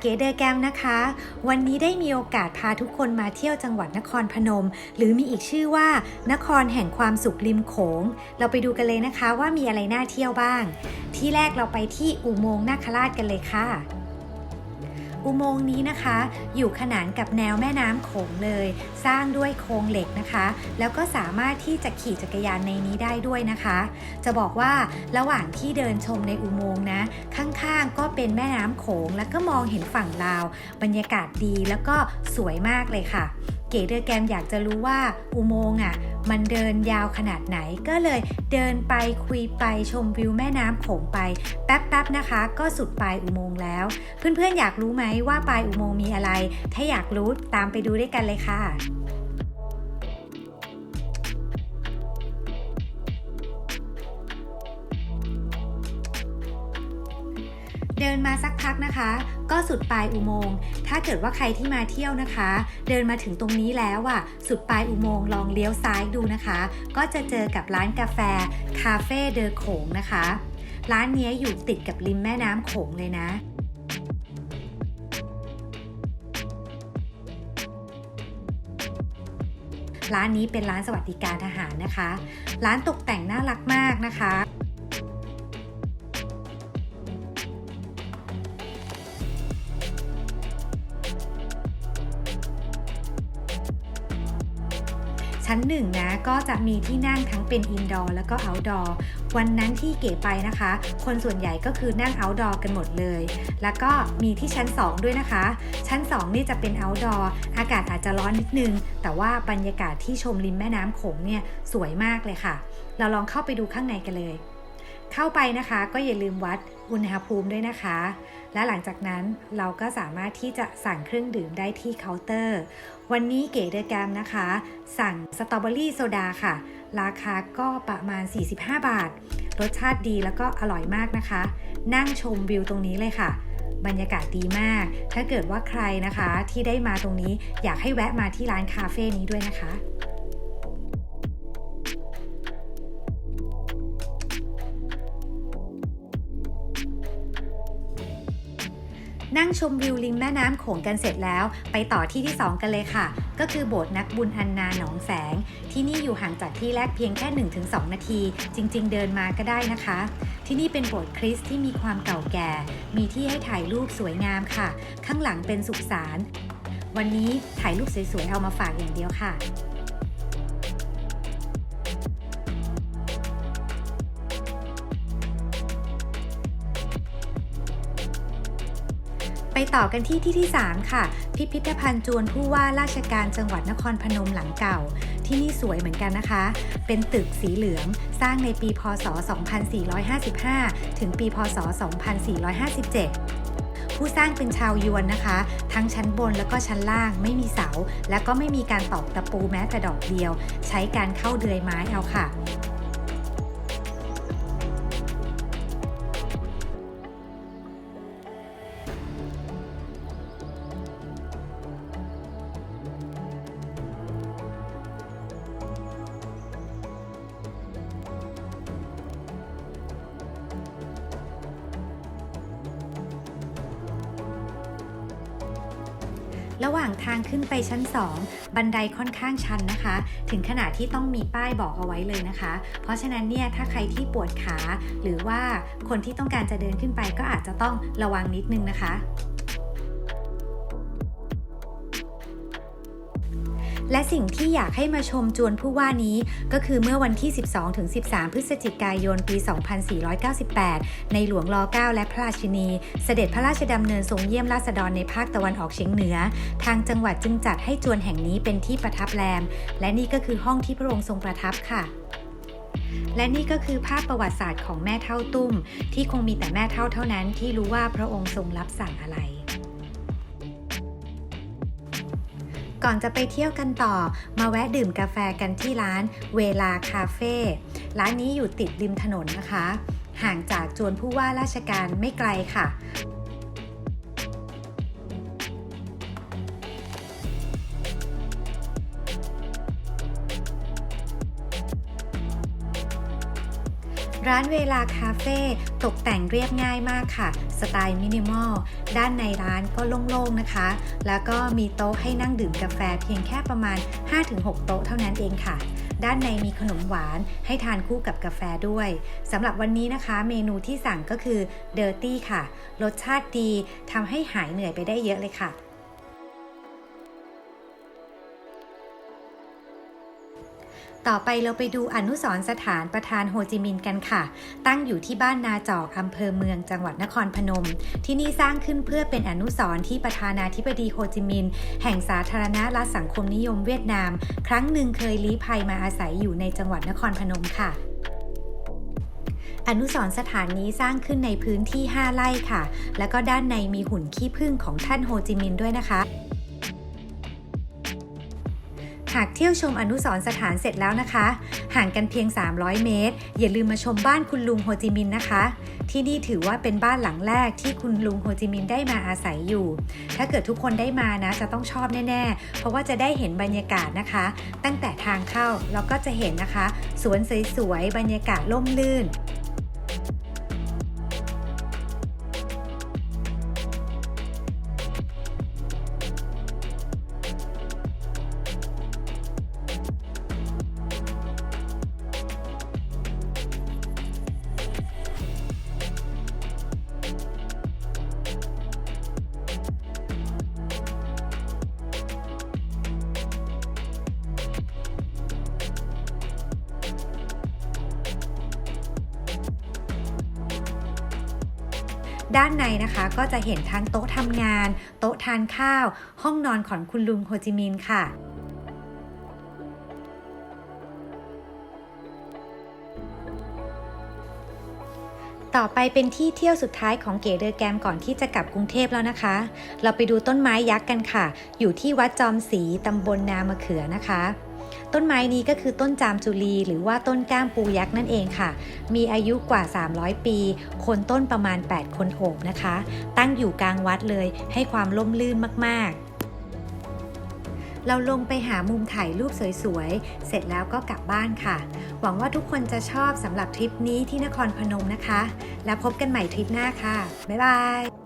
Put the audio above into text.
เก๋เดอแกมนะคะ วันนี้ได้มีโอกาสพาทุกคนมาเที่ยวจังหวัดนครพนม หรือมีอีกชื่อว่า นครแห่งความสุขริมโขง เราไปดูกันเลยนะคะว่ามีอะไรน่าเที่ยวบ้าง ที่แรกเราไปที่อุโมงค์นาคราชกันเลยค่ะ อุโมงค์นี้นะคะ อยู่ขนานกับแนวแม่น้ำโขงเลย สร้างด้วยโครงเหล็กนะคะ แล้วก็สามารถที่จะขี่จักรยานในนี้ได้ด้วยนะคะ จะบอกว่าระหว่างที่เดินชมในอุโมงค์นะ ข้างๆก็เป็นแม่น้ำโขง แล้วก็มองเห็นฝั่งลาว บรรยากาศดีแล้วก็สวยมากเลยค่ะ เก๋เดอแกมอยากจะรู้ว่าอุโมงค์อะมันเดินยาวขนาดไหนก็เลยเดินไปคุยไปชมวิวแม่น้ำโขงไป แป๊บๆนะคะ ก็สุดปลายอุโมงค์แล้ว เพื่อนๆอยากรู้ไหมว่าปลายอุโมงค์มีอะไร ถ้าอยากรู้ตามไปดูด้วยกันเลยค่ะ ดินมาสักพักนะคะ ก็สุดปลายอุโมงค์ ถ้าเกิดว่าใครที่มาเที่ยวนะคะ เดินมาถึงตรงนี้แล้วอะ สุดปลายอุโมงค์ลองเลี้ยวซ้ายดูนะคะ ก็จะเจอกับร้านกาแฟคาเฟ่เดอโขงนะคะ ร้านนี้อยู่ติดกับริมแม่น้ำโขงเลยนะร้านนี้เป็นร้านสวัสดิการทหารนะคะ ร้านตกแต่งน่ารักมากนะคะ ชั้นหนึ่งนะก็จะมีที่นั่งทั้งเป็นอินดอร์แล้วก็เอาท์ดอร์วันนั้นที่เก๋ไปนะคะ คนส่วนใหญ่ก็คือนั่งเอาท์ดอร์กันหมดเลย แล้วก็มีที่ชั้น 2 ด้วยนะคะ ชั้น 2 นี่จะเป็นเอาท์ดอร์อากาศอาจจะร้อนนิดนึง แต่ว่าบรรยากาศที่ชมริมแม่น้ำโขงเนี่ยสวยมากเลยค่ะ เราลองเข้าไปดูข้างในกันเลย เข้าไปนะคะก็อย่าลืมวัดอุณหภูมิด้วยนะคะ และหลังจากนั้นเราก็สามารถที่จะสั่งเครื่องดื่มได้ที่เคาน์เตอร์ วันนี้เก๋เดอแกรมนะคะ สั่งสตรอเบอรี่โซดาค่ะ ราคาก็ประมาณ 45 บาท รสชาติดีแล้วก็อร่อยมากนะคะ นั่งชมวิวตรงนี้เลยค่ะบรรยากาศดีมาก ถ้าเกิดว่าใครนะคะที่ได้มาตรงนี้อยากให้แวะมาที่ร้านคาเฟ่นี้ด้วยนะคะ นั่งชมวิวริมแม่น้ำโขงกันเสร็จแล้ว ไปต่อที่ที่ 2 กันเลยค่ะ ก็คือโบสถ์นักบุญอันนาหนองแสง ที่นี่อยู่ห่างจากที่แรกเพียงแค่ 1-2 นาที จริง ๆ เดินมาก็ได้นะคะ ที่นี่เป็นโบสถ์คริสต์ที่มีความเก่าแก่ มีที่ให้ถ่ายรูปสวยงามค่ะ ข้างหลังเป็นสุสานวันนี้ถ่ายรูปสวยๆเอามาฝากอย่างเดียวค่ะ ต่อกันที่ที่ที่ 3 ค่ะ พิพิธภัณฑ์จวนผู้ว่าราชการจังหวัดนครพนมหลังเก่า ที่นี่สวยเหมือนกันนะคะ เป็นตึกสีเหลือง สร้างในปีพศ 2455 ถึงปีพศ 2457ผู้สร้างเป็นชาวยวนนะคะ ทั้งชั้นบนแล้วก็ชั้นล่างไม่มีเสา และก็ไม่มีการตอกตะปูแม้แต่ดอกเดียว ใช้การเข้าเดือยไม้เอาค่ะ ระหว่างทางขึ้นไปชั้น 2 บันไดค่อนข้างชันนะคะ ถึงขนาดที่ต้องมีป้ายบอกเอาไว้เลยนะคะ เพราะฉะนั้นเนี่ยถ้าใครที่ปวดขา หรือว่าคนที่ต้องการจะเดินขึ้นไปก็อาจจะต้องระวังนิดนึงนะคะ และสิ่งที่อยากให้มาชมจวนผู้ว่านี้ ก็คือเมื่อวันที่ 12-13 พฤศจิกายน ปี 2498 ในหลวงร9และพระราชินี เสด็จพระราชดำเนินทรงเยี่ยมราษฎรในภาคตะวันออกเฉียงเหนือ ทางจังหวัดจึงจัดให้จวนแห่งนี้เป็นที่ประทับแรม และนี่ก็คือห้องที่พระองค์ทรงประทับค่ะและนี่ก็คือภาพประวัติศาสตร์ของแม่เท่าตุ้ม ที่คงมีแต่แม่เท่าเท่านั้นที่รู้ว่าพระองค์ทรงรับสั่งอะไร ก่อนจะไปเที่ยวกันต่อ มาแวะดื่มกาแฟกันที่ร้านเวลาคาเฟ่ ร้านนี้อยู่ติดริมถนนนะคะ ห่างจากจวนผู้ว่าราชการไม่ไกลค่ะ ร้านเวลาคาเฟ่ตกแต่งเรียบง่ายมากค่ะ สไตล์มินิมอล ด้านในร้านก็โล่งๆนะคะ แล้วก็มีโต๊ะให้นั่งดื่มกาแฟเพียงแค่ประมาณ 5-6 โต๊ะเท่านั้นเองค่ะ ด้านในมีขนมหวานให้ทานคู่กับกาแฟด้วยสำหรับวันนี้นะคะ เมนูที่สั่งก็คือเดอร์ตี้ค่ะ รสชาติดีทำให้หายเหนื่อยไปได้เยอะเลยค่ะ ต่อไปเราไปดูอนุสรสถานประธานโฮจิมินห์กันค่ะ ตั้งอยู่ที่บ้านนาจอกอำเภอเมืองจังหวัดนครพนม ที่นี่สร้างขึ้นเพื่อเป็นอนุสรณ์ที่ประธานาธิบดีโฮจิมินห์แห่งสาธารณรัฐสังคมนิยมเวียดนาม ครั้งหนึ่งเคยลี้ภัยมาอาศัยอยู่ในจังหวัดนครพนมค่ะอนุสรสถานนี้สร้างขึ้นในพื้นที่ 5 ไร่ค่ะ แล้วก็ด้านในมีหุ่นขี้ผึ้งของท่านโฮจิมินห์ด้วยนะคะากเที่ยวชมอนุสรสถานเสร็จแล้วนะคะ ห่างกันเพียง 300 เมตร อย่าลืมมาชมบ้านคุณลุงโฮจิมินห์นะคะ ที่นี่ถือว่าเป็นบ้านหลังแรกที่คุณลุงโฮจิมินห์ได้มาอาศัยอยู่ ถ้าเกิดทุกคนได้มานะจะต้องชอบแน่ๆ เพราะว่าจะได้เห็นบรรยากาศนะคะ ตั้งแต่ทางเข้าเราก็จะเห็นนะคะ สวนสวยๆบรรยากาศร่มรื่น ด้านในนะคะก็จะเห็นทั้งโต๊ะทำงาน โต๊ะทานข้าว ห้องนอนของคุณลุงโฮจิมินห์ค่ะต่อไปเป็นที่เที่ยวสุดท้ายของเก๋เดอแกมก่อนที่จะกลับกรุงเทพแล้วนะคะ เราไปดูต้นไม้ยักษ์กันค่ะ อยู่ที่วัดจอมศรีตำบลนามะเขือนะคะ ต้นไม้นี้ก็คือต้นจามจุลีหรือว่าต้นก้ามปูยักษ์นั่นเองค่ะ มีอายุกว่า 300 ปี คนต้นประมาณ 8 คนโอบนะคะ ตั้งอยู่กลางวัดเลย ให้ความร่มรื่นมากๆเราลงไปหามุมถ่ายรูปสวยๆ เสร็จแล้วก็กลับบ้านค่ะ หวังว่าทุกคนจะชอบสำหรับทริปนี้ที่นครพนมนะคะ แล้วพบกันใหม่ทริปหน้าค่ะ บ๊ายบาย